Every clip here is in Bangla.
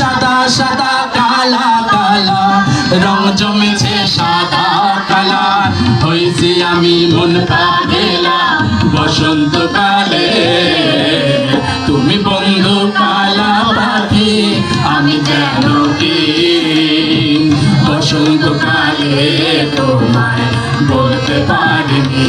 সাদা সাদা কালা কালা। রং জমেছে সাদা, কালা। হয়েছি আমি মন পাগেলা। বসন্তকালে তুমি বন্ধু কালা পাখি। আমি যেন কি? বসন্তকালে তোমায় বলতে পারিনি।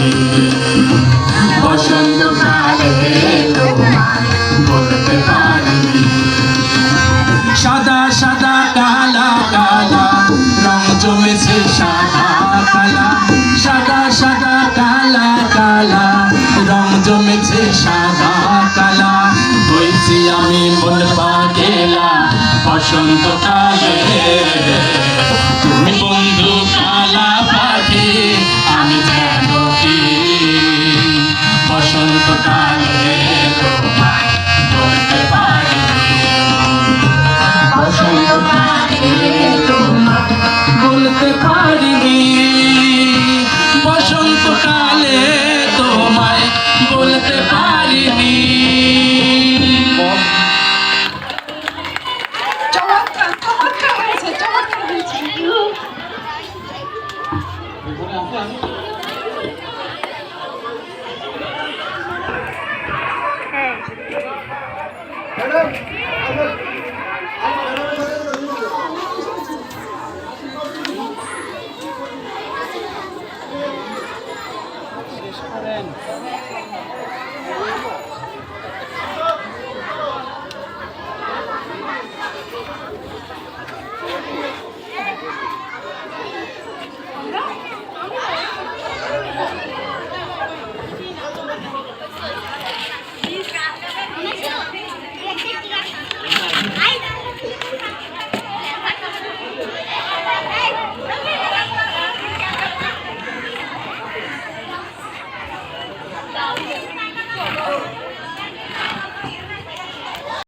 বসন্তকালে শেষ করেন